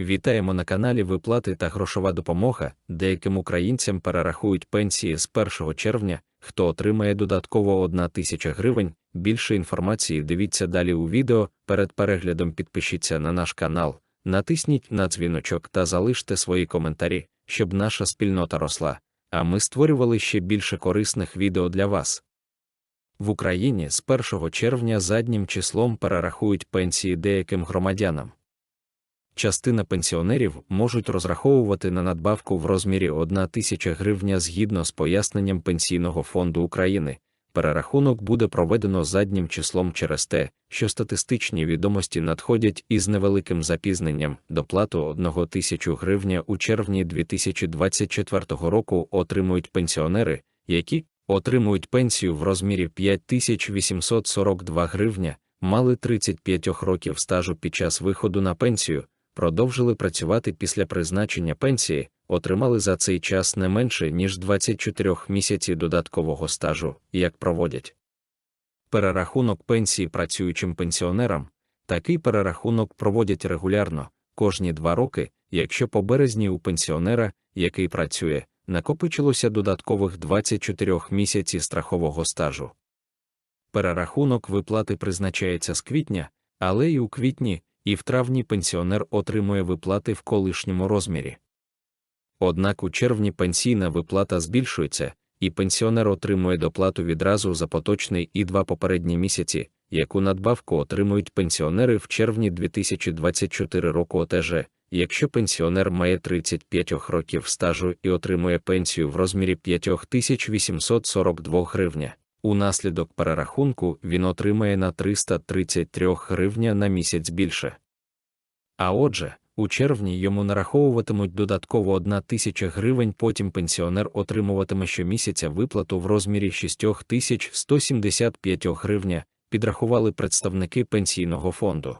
Вітаємо на каналі Виплати та грошова допомога. Деяким українцям перерахують пенсії з 1 червня. Хто отримає додатково 1 тисяча гривень. Більше інформації дивіться далі у відео. Перед переглядом підпишіться на наш канал, натисніть на дзвіночок та залиште свої коментарі, щоб наша спільнота росла. А ми створювали ще більше корисних відео для вас. В Україні з 1 червня заднім числом перерахують пенсії деяким громадянам. Частина пенсіонерів можуть розраховувати на надбавку в розмірі 1 тисяча гривня згідно з поясненням Пенсійного фонду України. Перерахунок буде проведено заднім числом через те, що статистичні відомості надходять із невеликим запізненням. Доплату 1 тисячу гривня у червні 2024 року отримують пенсіонери, які отримують пенсію в розмірі 5842 гривня, мали 35 років стажу під час виходу на пенсію, продовжили працювати після призначення пенсії, отримали за цей час не менше, ніж 24 місяці додаткового стажу, як проводять. Перерахунок пенсії працюючим пенсіонерам. Такий перерахунок проводять регулярно, кожні два роки, якщо по березні у пенсіонера, який працює, накопичилося додаткових 24 місяці страхового стажу. Перерахунок виплати призначається з квітня, але і у квітні, і в травні пенсіонер отримує виплати в колишньому розмірі. Однак у червні пенсійна виплата збільшується, і пенсіонер отримує доплату відразу за поточний і два попередні місяці, яку надбавку отримують пенсіонери в червні 2024 року ОТЖ, якщо пенсіонер має 35 років стажу і отримує пенсію в розмірі 5842 гривня. Унаслідок перерахунку він отримає на 333 гривня на місяць більше. А отже, у червні йому нараховуватимуть додатково 1 тисяча гривень, потім пенсіонер отримуватиме щомісяця виплату в розмірі 6175 гривня, підрахували представники пенсійного фонду.